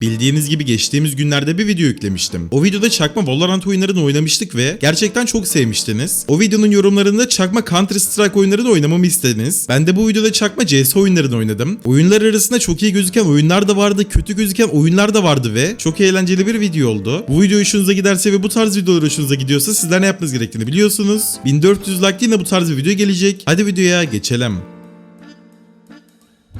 Bildiğiniz gibi geçtiğimiz günlerde bir video yüklemiştim. O videoda çakma Valorant oyunlarını oynamıştık ve gerçekten çok sevmiştiniz. O videonun yorumlarında çakma Counter Strike oyunlarını oynamamı istediniz. Ben de bu videoda çakma CS oyunlarını oynadım. Oyunlar arasında çok iyi gözüken oyunlar da vardı, kötü gözüken oyunlar da vardı ve çok eğlenceli bir video oldu. Bu video hoşunuza giderse ve bu tarz videolar hoşunuza gidiyorsa sizler ne yapmanız gerektiğini biliyorsunuz. 1400 like yine bu tarz bir video gelecek. Hadi videoya geçelim.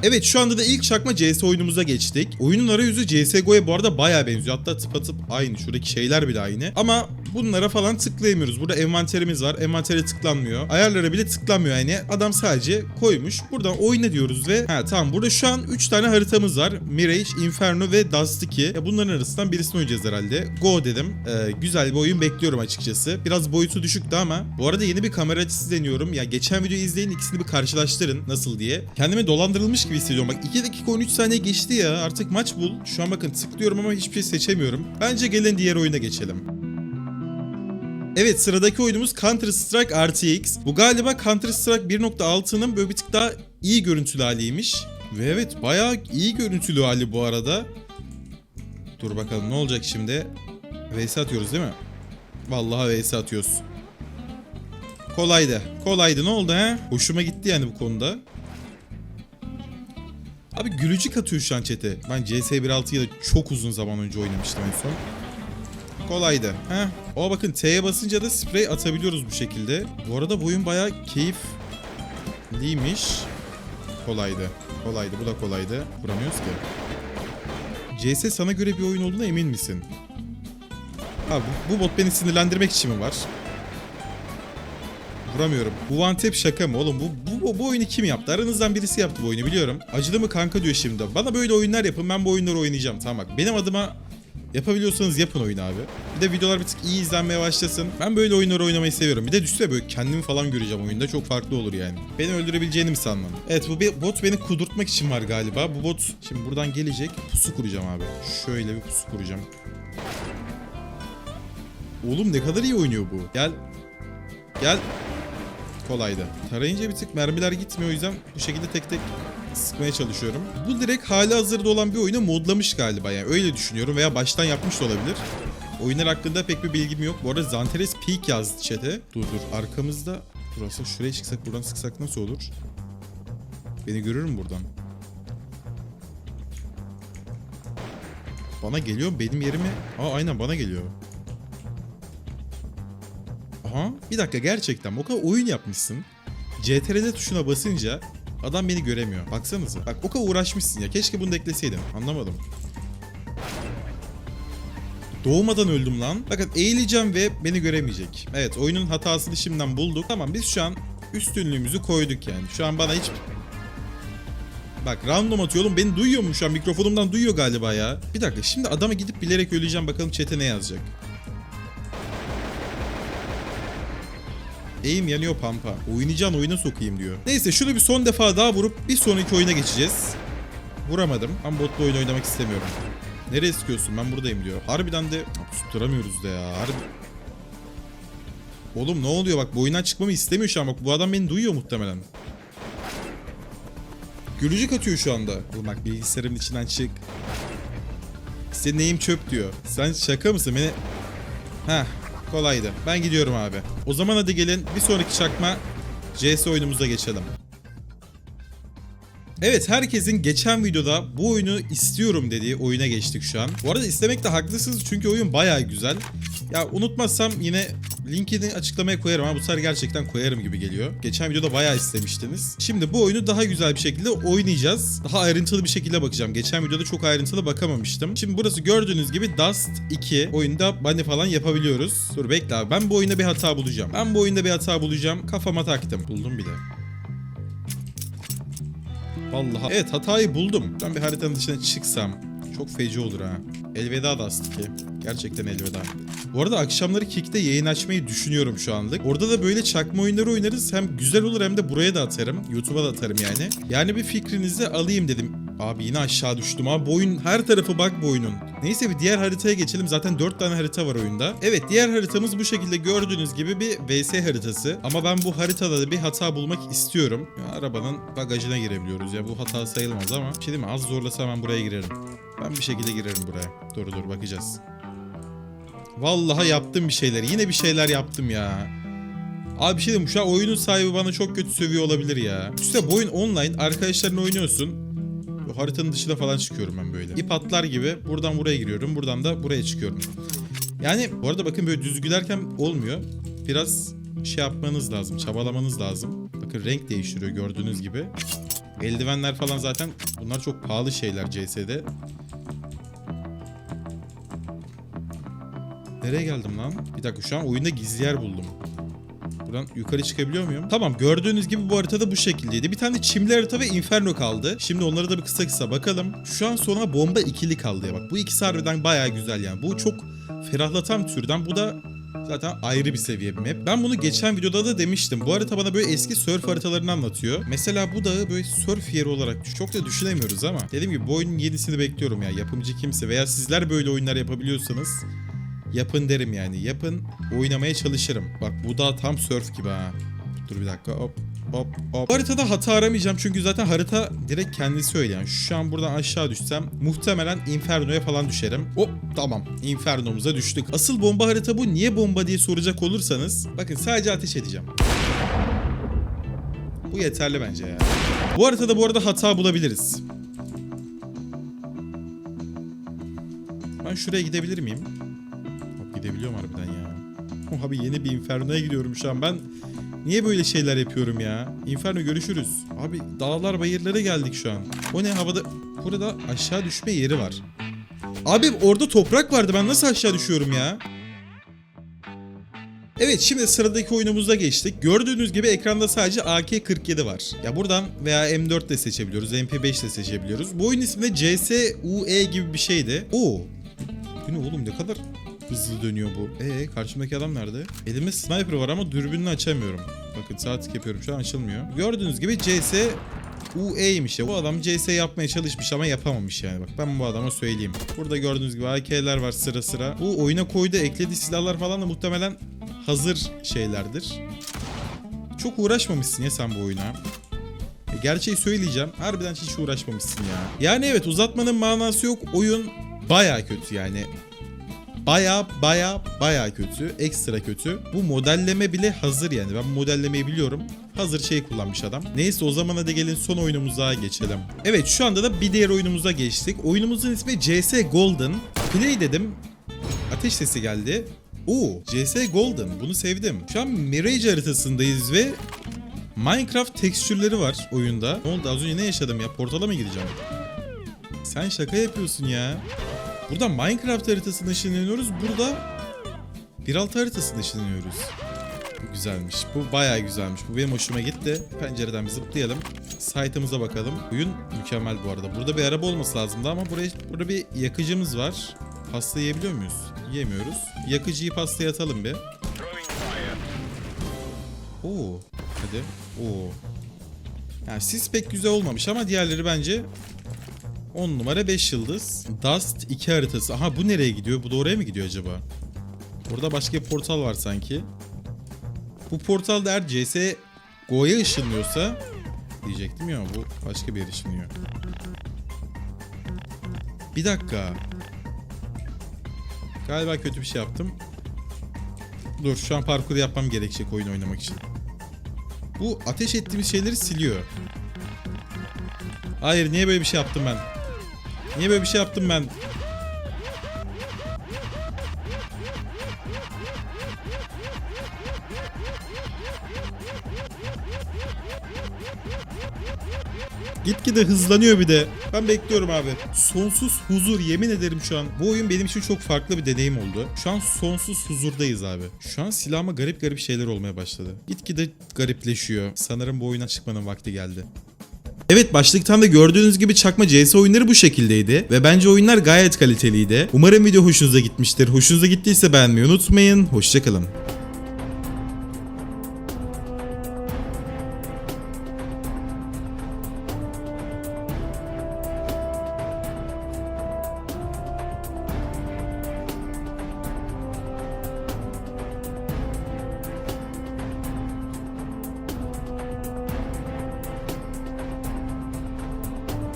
Evet şu anda da ilk çakma CS oyunumuza geçtik. Oyunun arayüzü CSGO'ya bu arada bayağı benziyor. Hatta tıpatıp aynı. Şuradaki şeyler bile aynı. Ama bunlara falan tıklayamıyoruz. Burada envanterimiz var. Envantere tıklanmıyor. Ayarlara bile tıklanmıyor yani. Adam sadece koymuş. Buradan oyna diyoruz ve ha tamam burada şu an 3 tane haritamız var. Mirage, Inferno ve Dust 2. Ya bunların arasından birisini oynayacağız herhalde. Go dedim. Ee, güzel bir oyun bekliyorum açıkçası. Biraz boyutu düşüktü ama. Bu arada yeni bir kamera açısı deniyorum. Ya geçen videoyu izleyin ikisini bir karşılaştırın nasıl diye. Kendimi dolandırılmış gibi hissediyorum. Bak 2 dakika 13 saniye geçti ya. Artık maç bul. Şu an bakın tıklıyorum ama hiçbir şey seçemiyorum. Bence gelin diğer oyuna geçelim. Evet sıradaki oyunumuz Counter Strike RTX. Bu galiba Counter Strike 1.6'nın böyle bir tık daha iyi görüntülü haliymiş. Ve evet bayağı iyi görüntülü hali bu arada. Dur bakalım ne olacak şimdi. VS atıyoruz değil mi? Vallahi VS atıyoruz. Kolaydı. Kolaydı ne oldu he? Hoşuma gitti yani bu konuda. Abi gülücük atıyor şu an chat'e. Ben CS 1.6'yı da çok uzun zaman önce oynamıştım en son. Kolaydı. Heh. O bakın T'ye basınca da sprey atabiliyoruz bu şekilde. Bu arada bu oyun bayağı keyifliymiş. Kolaydı. Kolaydı. Bu da kolaydı. Vuramıyoruz ki. CS sana göre bir oyun olduğuna emin misin? Abi bu, bot beni sinirlendirmek için mi var? Vuramıyorum. Bu one tap şaka mı oğlum? Bu, bu, bu, oyunu kim yaptı? Aranızdan birisi yaptı bu oyunu biliyorum. Acıdı mı kanka diyor şimdi. Bana böyle oyunlar yapın ben bu oyunları oynayacağım. Tamam bak benim adıma yapabiliyorsanız yapın oyunu abi. Bir de videolar bir tık iyi izlenmeye başlasın. Ben böyle oyunları oynamayı seviyorum. Bir de düşse böyle kendimi falan göreceğim oyunda. Çok farklı olur yani. Beni öldürebileceğini mi sandın? Evet bu bot beni kudurtmak için var galiba. Bu bot şimdi buradan gelecek. Pusu kuracağım abi. Şöyle bir pusu kuracağım. Oğlum ne kadar iyi oynuyor bu. Gel. Gel. Kolaydı. Tarayınca bir tık mermiler gitmiyor o yüzden bu şekilde tek tek sıkmaya çalışıyorum. Bu direkt hali hazırda olan bir oyunu modlamış galiba yani öyle düşünüyorum veya baştan yapmış da olabilir. Oyunlar hakkında pek bir bilgim yok. Bu arada Zanteres Peak yazdı chat'e. Dur dur arkamızda. Burası şuraya çıksak buradan sıksak nasıl olur? Beni görür mü buradan? Bana geliyor benim yerime. Aa aynen bana geliyor. Aha bir dakika gerçekten o kadar oyun yapmışsın. CTRL tuşuna basınca adam beni göremiyor. Baksanıza. Bak o kadar uğraşmışsın ya. Keşke bunu da ekleseydim. Anlamadım. Doğmadan öldüm lan. Bakın eğileceğim ve beni göremeyecek. Evet oyunun hatasını şimdiden bulduk. Tamam biz şu an üstünlüğümüzü koyduk yani. Şu an bana hiç... Bak random atıyor oğlum beni duyuyor mu şu an mikrofonumdan duyuyor galiba ya. Bir dakika şimdi adama gidip bilerek öleceğim bakalım chat'e ne yazacak. Eğim yanıyor pampa. Oynayacağın oyuna sokayım diyor. Neyse şunu bir son defa daha vurup bir sonraki oyuna geçeceğiz. Vuramadım. Ben botlu oyun oynamak istemiyorum. Nereye sıkıyorsun ben buradayım diyor. Harbiden de tutturamıyoruz da ya. Harbi. Oğlum ne oluyor bak bu oyundan çıkmamı istemiyor şu an bak bu adam beni duyuyor muhtemelen. Gülücük atıyor şu anda. Oğlum bak bilgisayarımın içinden çık. Senin neyim çöp diyor. Sen şaka mısın beni... Heh kolaydı. Ben gidiyorum abi. O zaman hadi gelin bir sonraki çakma CS oyunumuza geçelim. Evet herkesin geçen videoda bu oyunu istiyorum dediği oyuna geçtik şu an. Bu arada istemekte haklısınız çünkü oyun baya güzel. Ya unutmazsam yine linkini açıklamaya koyarım ama bu sefer gerçekten koyarım gibi geliyor. Geçen videoda bayağı istemiştiniz. Şimdi bu oyunu daha güzel bir şekilde oynayacağız. Daha ayrıntılı bir şekilde bakacağım. Geçen videoda çok ayrıntılı bakamamıştım. Şimdi burası gördüğünüz gibi Dust 2 oyunda bunny falan yapabiliyoruz. Dur bekle abi ben bu oyunda bir hata bulacağım. Ben bu oyunda bir hata bulacağım. Kafama taktım. Buldum bile. Vallahi evet hatayı buldum. Ben bir haritanın dışına çıksam çok feci olur ha. Elveda Dust 2. Gerçekten elveda. Bu arada akşamları Kick'te yayın açmayı düşünüyorum şu anlık. Orada da böyle çakma oyunları oynarız. Hem güzel olur hem de buraya da atarım. YouTube'a da atarım yani. Yani bir fikrinizi alayım dedim. Abi yine aşağı düştüm abi. Bu oyun her tarafı bak bu oyunun. Neyse bir diğer haritaya geçelim. Zaten 4 tane harita var oyunda. Evet diğer haritamız bu şekilde gördüğünüz gibi bir VS haritası. Ama ben bu haritada da bir hata bulmak istiyorum. Ya, arabanın bagajına girebiliyoruz ya. Bu hata sayılmaz ama. Bir şey değil mi? Az zorlasa hemen buraya girerim. Ben bir şekilde girerim buraya. Dur dur bakacağız. Vallahi yaptım bir şeyler. Yine bir şeyler yaptım ya. Abi bir şey diyeyim şu an oyunun sahibi bana çok kötü sövüyor olabilir ya. İşte bu oyun online arkadaşlarınla oynuyorsun. Haritanın dışına falan çıkıyorum ben böyle. İp atlar gibi buradan buraya giriyorum. Buradan da buraya çıkıyorum. Yani bu arada bakın böyle düz gülerken olmuyor. Biraz şey yapmanız lazım. Çabalamanız lazım. Bakın renk değiştiriyor gördüğünüz gibi. Eldivenler falan zaten bunlar çok pahalı şeyler CS'de. Nereye geldim lan? Bir dakika şu an oyunda gizli yer buldum. Buradan yukarı çıkabiliyor muyum? Tamam gördüğünüz gibi bu haritada bu şekildeydi. Bir tane çimli harita ve inferno kaldı. Şimdi onlara da bir kısa kısa bakalım. Şu an sona bomba ikili kaldı ya bak. Bu ikisi harbiden baya güzel yani. Bu çok ferahlatan türden. Bu da zaten ayrı bir seviye bir map. Ben bunu geçen videoda da demiştim. Bu harita bana böyle eski surf haritalarını anlatıyor. Mesela bu dağı böyle surf yeri olarak çok da düşünemiyoruz ama. Dediğim gibi bu oyunun yenisini bekliyorum ya. Yapımcı kimse veya sizler böyle oyunlar yapabiliyorsanız Yapın derim yani. Yapın. Oynamaya çalışırım. Bak bu da tam surf gibi ha. Dur bir dakika. Hop hop hop. Haritada hata aramayacağım çünkü zaten harita direkt kendisi öyle yani. Şu an buradan aşağı düşsem muhtemelen Inferno'ya falan düşerim. Hop tamam. Inferno'muza düştük. Asıl bomba harita bu. Niye bomba diye soracak olursanız. Bakın sadece ateş edeceğim. Bu yeterli bence ya. Bu haritada bu arada hata bulabiliriz. Ben şuraya gidebilir miyim? Gidebiliyorum harbiden ya. Oh, Abi yeni bir Inferno'ya gidiyorum şu an. Ben niye böyle şeyler yapıyorum ya? Inferno görüşürüz. Abi dağlar bayırlara geldik şu an. O ne havada? Burada aşağı düşme yeri var. Abi orada toprak vardı. Ben nasıl aşağı düşüyorum ya? Evet şimdi sıradaki oyunumuza geçtik. Gördüğünüz gibi ekranda sadece AK-47 var. Ya buradan veya M4 de seçebiliyoruz, MP5 de seçebiliyoruz. Bu oyun ismi de CSUE gibi bir şeydi. Oo. Bu ne oğlum ne kadar hızlı dönüyor bu. Ee karşımdaki adam nerede? Elimde sniper var ama dürbününü açamıyorum. Bakın sağ tık yapıyorum şu an açılmıyor. Gördüğünüz gibi CS UE'ymiş ya. Bu adam CS yapmaya çalışmış ama yapamamış yani. Bak ben bu adama söyleyeyim. Burada gördüğünüz gibi AK'ler var sıra sıra. Bu oyuna koyduğu eklediği silahlar falan da muhtemelen hazır şeylerdir. Çok uğraşmamışsın ya sen bu oyuna. E, Gerçeği söyleyeceğim. Harbiden hiç uğraşmamışsın ya. Yani evet uzatmanın manası yok. Oyun baya kötü yani. Baya baya baya kötü. Ekstra kötü. Bu modelleme bile hazır yani. Ben modellemeyi biliyorum. Hazır şey kullanmış adam. Neyse o zaman hadi gelin son oyunumuza geçelim. Evet şu anda da bir diğer oyunumuza geçtik. Oyunumuzun ismi CS Golden. Play dedim. Ateş sesi geldi. Oo, CS Golden. Bunu sevdim. Şu an Mirage haritasındayız ve Minecraft tekstürleri var oyunda. Ne oldu az önce ne yaşadım ya? Portala mı gireceğim? Sen şaka yapıyorsun ya. Burada Minecraft haritasına ışınlanıyoruz. Burada 1.6 haritasına ışınlanıyoruz. Bu güzelmiş. Bu bayağı güzelmiş. Bu benim hoşuma gitti. Pencereden bir zıplayalım. Site'ımıza bakalım. Oyun mükemmel bu arada. Burada bir araba olması lazımdı ama buraya burada bir yakıcımız var. Pasta yiyebiliyor muyuz? Yiyemiyoruz. Yakıcıyı pastaya atalım bir. Oo. Hadi. Oo. Yani sis pek güzel olmamış ama diğerleri bence 10 numara 5 yıldız. Dust 2 haritası. Aha bu nereye gidiyor? Bu da oraya mı gidiyor acaba? Burada başka bir portal var sanki. Bu portalda eğer CS Go'ya ışınlıyorsa diyecektim ya bu başka bir yere ışınlıyor. Bir dakika. Galiba kötü bir şey yaptım. Dur şu an parkur yapmam gerekecek oyun oynamak için. Bu ateş ettiğimiz şeyleri siliyor. Hayır niye böyle bir şey yaptım ben? Niye böyle bir şey yaptım ben? Gitgide hızlanıyor bir de. Ben bekliyorum abi. Sonsuz huzur yemin ederim şu an. Bu oyun benim için çok farklı bir deneyim oldu. Şu an sonsuz huzurdayız abi. Şu an silahıma garip garip şeyler olmaya başladı. Gitgide garipleşiyor. Sanırım bu oyuna çıkmanın vakti geldi. Evet başlıktan da gördüğünüz gibi çakma CS oyunları bu şekildeydi ve bence oyunlar gayet kaliteliydi. Umarım video hoşunuza gitmiştir. Hoşunuza gittiyse beğenmeyi unutmayın. Hoşçakalın.